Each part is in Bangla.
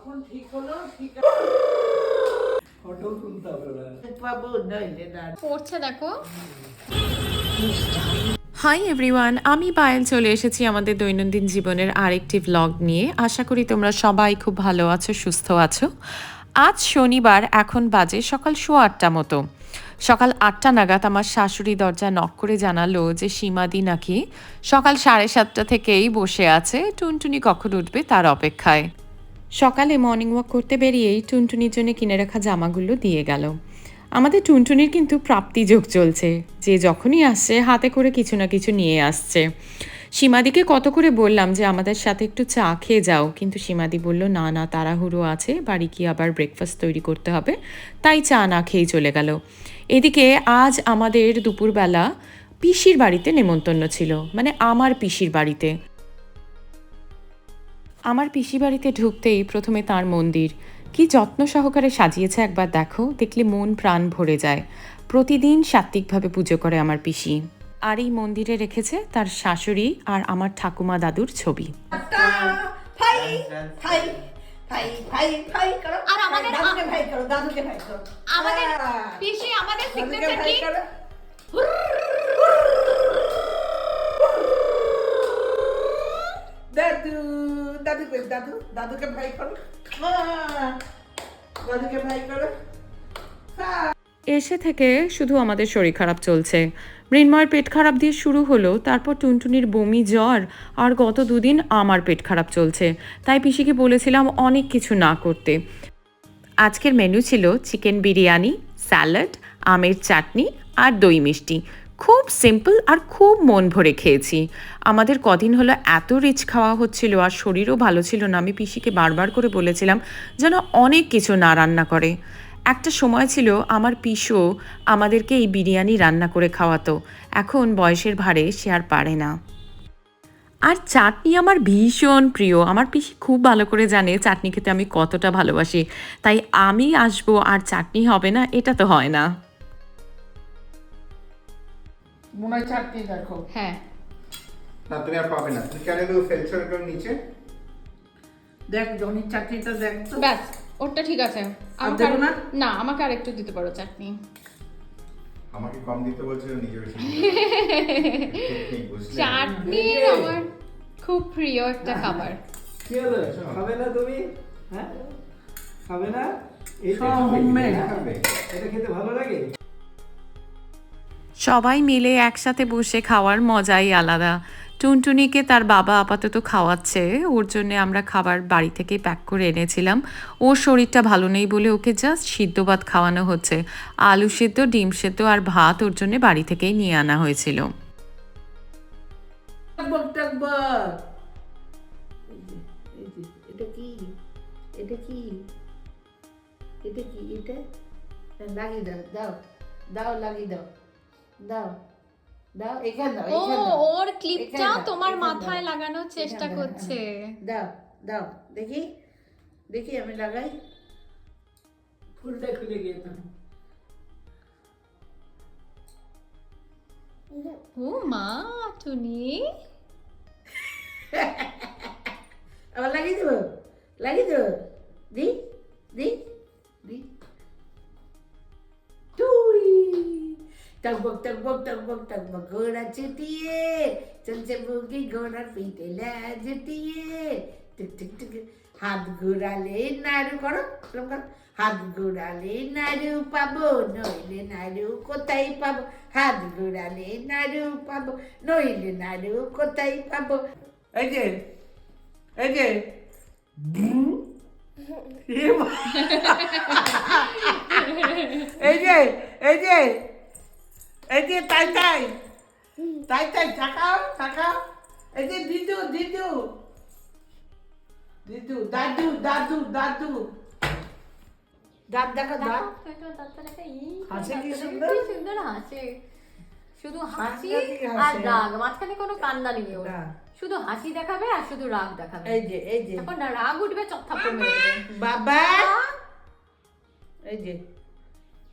যখন ঠিক হলো ঠিক পড়ছে দেখো। হাই এভরিওয়ান আমি পায়েল চলে এসেছি আমাদের দৈনন্দিন জীবনের আরেকটি ভ্লগ নিয়ে। আশা করি তোমরা সবাই খুব ভালো আছো সুস্থ আছো। আজ শনিবার এখন বাজে সকাল সোয়া আটটা মতো। সকাল আটটা নাগাদ আমার শাশুড়ি দরজা নক করে জানালো যে সীমাদি নাকি সকাল সাড়ে সাতটা থেকেই বসে আছে। টুনটুনি কখন উঠবে তার অপেক্ষায়। সকালে মর্নিং ওয়াক করতে বেরিয়েই টুনটুনির জন্য কিনে রাখা জামাগুলো দিয়ে গেল। আমাদের টুনটুনির কিন্তু প্রাপ্তি যোগ চলছে, যে যখনই আসছে হাতে করে কিছু না কিছু নিয়ে আসছে। সীমাদিকে কত করে বললাম যে, আমাদের সাথে একটু চা খেয়ে যাও। কিন্তু সীমাদি বলল, না না, তাড়াহুড়ো আছে, বাড়ি কি আবার ব্রেকফাস্ট তৈরি করতে হবে। তাই চা না খেয়েই চলে গেল। এদিকে আজ আমাদের দুপুরবেলা পিসির বাড়িতে নেমন্তন্ন ছিল মানে আমার পিসির বাড়িতে। আমার পিসি বাড়িতে ঢুকতেই প্রথমে তার মন্দির। কি যত্ন সহকারে সাজিয়েছে একবার দেখো দেখলে মন প্রাণ ভরে যায়। প্রতিদিন সাত্ত্বিকভাবে পুজো করে আমার পিসি। আর এই মন্দিরে রেখেছে তার শাশুড়ি আর আমার ঠাকুমা দাদুর ছবি। ফাই হ্যাঁ। দাদু দাদু, দাদুকে ভাই করো। হ্যাঁ। দাদুকে ভাই করো। এসে থেকে শুধু আমাদের শরীর খারাপ চলছে। মৃন্ময়ের পেট খারাপ দিয়ে শুরু হলো, তারপর টুনটুনির বমি, জ্বর, আর গত দুদিন আমার পেট খারাপ চলছে। তাই পিসিকে বলেছিলাম অনেক কিছু না করতে। আজকের মেনু ছিল চিকেন বিরিয়ানি স্যালাড আমের চাটনি, আর দই মিষ্টি। খুব সিম্পল আর খুব মন ভরে খেয়েছি। আমাদের কদিন হলো এত রিচ খাওয়া হচ্ছিল আর শরীরও ভালো ছিল না। আমি পিসিকে বারবার করে বলেছিলাম যেন অনেক কিছু না রান্না করে। একটা সময় ছিল আমার পিসও আমাদেরকে এই বিরিয়ানি রান্না করে খাওয়াতো। এখন বয়সের ভারে সে আর পারে না। আর চাটনি আমার ভীষণ প্রিয়। আমার পিসি খুব ভালো করে জানে চাটনি খেতে আমি কতটা ভালোবাসি। তাই আমি আসব আর চাটনি হবে না, এটা তো হয় না। মনে হয় চাটনি দেখো। হ্যাঁ। না তুমি আর পাবে না। তুমি কেন ফেলছো এরকম নিচে? দেখ জনির চাটনিটা দেখ তো। ব্যাস ওটা ঠিক আছে। আর আমাকে দেবো আর- না? না আমাকে আর একটু দিতে পারো চাটনি। আমাকে কম দিতে বলছিল নিজে বেশি টেকনিক বুঝলে? চাটনি আমার খুব প্রিয় একটা খাবার। কি হলো? খাবে না তুমি? হ্যাঁ? খাবে না? এই সব homemade। খাবে। এটা খেতে ভালো লাগে? সবাই মিলে একসাথে বসে খাওয়ার মজাই আলাদা। টুনটুনিকে তার বাবা আপাতত খাওয়াচ্ছে। ওর জন্য আমরা খাবার বাড়ি থেকে প্যাক করে এনেছিলাম। ওর শরীরটা ভালো নেই বলে ওকে জাস্ট সিদ্ধ ভাত খাওয়ানো হচ্ছে। আলু সেদ্ধ ডিম সেদ্ধ আর ভাত ওর জন্য বাড়ি থেকেই নিয়ে আনা হয়েছিল। এটা কি? এটা কি? এটা কি? এটা? লাগিয়ে দাও দাও। দাও লাগিয়ে দাও। দাও দাও এখানে দাও ও ওর ক্লিপটা তোমার মাথায় লাগানোর চেষ্টা করছে। দাও দাও দেখি দেখি আমি লাগাই। ফুলটা খুলে গেল ও মা টুনি। আবার লাগিয়ে দেবো লাগিয়ে দেবো দি দি দি। টকবক টকবক টকবক টকবক ঘোড়া ছুটিয়ে চলছে বুকি ঘোড়ার পিঠে ল্যাজ জুটিয়ে টুক টুক টুক হাত ঘোরালে নাড়ু করো এরকম করো। হাত ঘোরালে নাড়ু পাবো নইলে নাড়ু কোথায় পাবো হাত ঘোরালে নাড়ু পাবো নইলে নাড়ু কোথায় পাবো এই যে এই যে এ মা- এই যে এই যে এই যে তাই তাই তাই তাই তাকাও তাকাও এই যে দিদু দিদু। দিদু দাদু দাদু দাদু। দাঁত দেখো দাঁত। হাসে কি সুন্দর? সুন্দর হাসে। শুধু হাসি আর রাগ মাঝখানে কোনো কান্না নেই ওর। শুধু হাসি দেখাবে আর শুধু রাগ দেখাবে। এই যে এই যে। যখন না রাগ উঠবে চত্থাপ্পর মেরে বাবা! এই যে।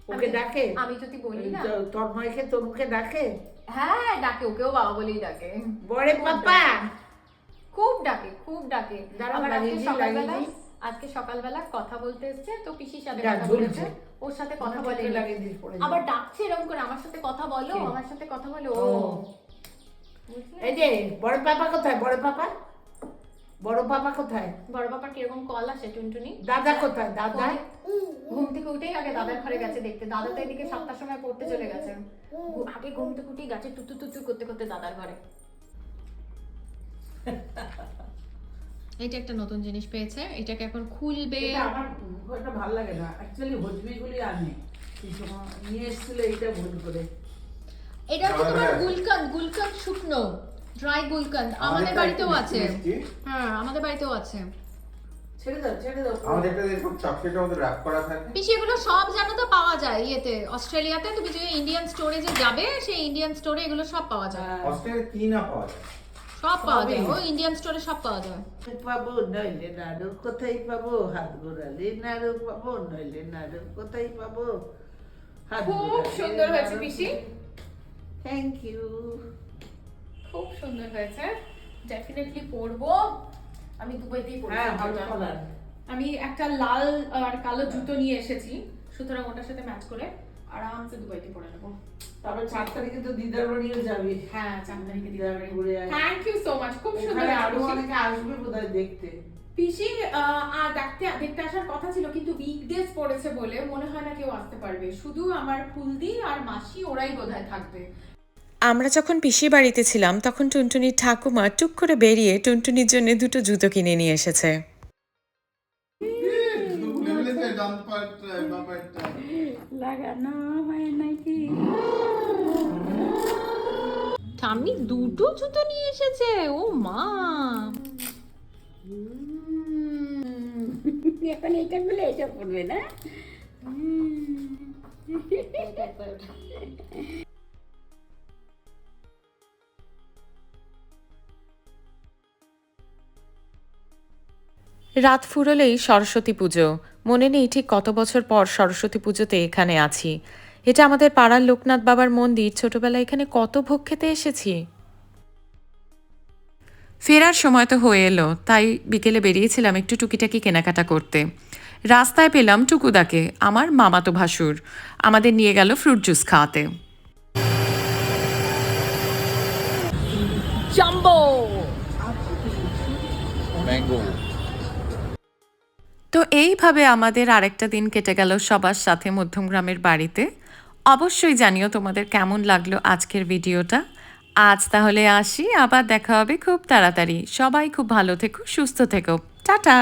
ওকে ডাকে? আমি যদি বলি না? তন্ময়কে তনুকে ডাকে? হ্যাঁ ডাকে ওকেও বাবা বলেই ডাকে। বড়ে পাপা! খুব ডাকে খুব ডাকে। আবার আজকে সকালবেলা আজকে সকালবেলা কথা বলতে এসছে তো পিসির সাথে কথা বলেছে। ওর সাথে কথা বলে আবার ডাকছে এরকম করে আমার সাথে কথা বলো আমার সাথে কথা বলো। ও। এই যে বড় পাপা কোথায়? বড় পাপা? বড় পাপা কোথায়? বড় বাবার কীরকম কল আসে টুনটুনি? দাদা কোথায়? দাদা? ঘুম থেকে উঠেই আগে দাদার ঘরে গেছে দেখতে। দাদা তো এদিকে সাতটার সময় পড়তে চলে গেছে। আগে ঘুম থেকে উঠেই গেছে টুতু টুতু করতে করতে দাদার ঘরে। এটা একটা নতুন জিনিস পেয়েছে। এটাকে এখন খুলবে। আমার খুব একটা ভালো লাগে না। অ্যাকচুয়ালি হজমিগুলি এই সময় নিয়ে এসেছিল এইটা ভুল করে। এটা হচ্ছে তোমার গুলকান্দ গুলকান্দ শুকনো ড্রাই গুলকান্দ আমাদের বাড়িতেও আছে। হ্যাঁ আমাদের বাড়িতেও আছে। ছেড়ে দাও ছেড়ে দাও। আমাদের একটা এরকম চকলেটের মধ্যে র্যাপ করা থাকে। পিসি এগুলো সব জানো তো পাওয়া যায় ইয়েতে অস্ট্রেলিয়াতে। তুমি যে ইন্ডিয়ান স্টোরে যে যাবে সেই ইন্ডিয়ান স্টোরে এগুলো সব পাওয়া যায়। হ্যাঁ। অস্ট্রেলিয়া কি না পাওয়া যায়? সব পাওয়া যায় ও ইন্ডিয়ান স্টোরে সব পাওয়া যায়। পাবো নইলে নাড়ু কোথায় পাবো? হাত নাড়ু পাবো নইলে নাড়ু কোথায় পাবো? খুব সুন্দর হয়েছে, পিসি। থ্যাংক ইউ খুব সুন্দর হয়েছে। ডেফিনেটলি পরবো। আমি দুবাইতেই পরবো হ্যাঁ ভালো কালার আমি একটা লাল আর কালো জুতো নিয়ে এসেছি সুতরাং ওটার সাথে ম্যাচ করে আরামসে দুবাইতে পরে নেব। তারপর চার তারিখে তো দিদার বাড়িও যাবি। হ্যাঁ চার তারিখে দিদার বাড়ি। ঘুরে থ্যাংক ইউ সো মাচ খুব সুন্দর আরও অনেকে আসবে বোধহয় দেখতে। পিসি দেখতে দেখতে আসার কথা ছিল কিন্তু উইকডেজ পড়েছে বলে মনে হয় না কেউ আসতে পারবে। শুধু আমার ফুলদি আর মাসি ওরাই বোধহয় থাকবে। আমরা যখন পিসি বাড়িতে ছিলাম তখন টুনটুনির ঠাকুমা টুক করে বেরিয়ে টুনটুনির জন্য দুটো জুতো কিনে নিয়ে এসেছে। লাগানো হয় নাকি? ঠাম্মি দুটো জুতো নিয়ে এসেছে ও মা। এখন এটা বলে এটা পড়বে না? রাত ফুরলেই সরস্বতী পুজো। মনে নেই ঠিক কত বছর পর সরস্বতী পুজোতে এখানে আছি। এটা আমাদের পাড়ার লোকনাথ বাবার মন্দির। ছোটবেলায় এখানে কত ভোগ খেতে এসেছি। ফেরার সময় তো হয়ে এলো তাই বিকেলে বেরিয়েছিলাম একটু টুকিটাকি কেনাকাটা করতে। রাস্তায় পেলাম টুকুদাকে আমার মামাতো ভাসুর। আমাদের নিয়ে গেল ফ্রুট জুস খাওয়াতে। ম্যাঙ্গো তো এইভাবে আমাদের আরেকটা দিন কেটে গেল সবার সাথে মধ্যমগ্রামের বাড়িতে। অবশ্যই জানিও তোমাদের কেমন লাগল আজকের ভিডিওটা। আজ তাহলে আসি, আবার দেখা হবে খুব তাড়াতাড়ি। সবাই খুব ভালো থেকো, সুস্থ থেকো। টাটা!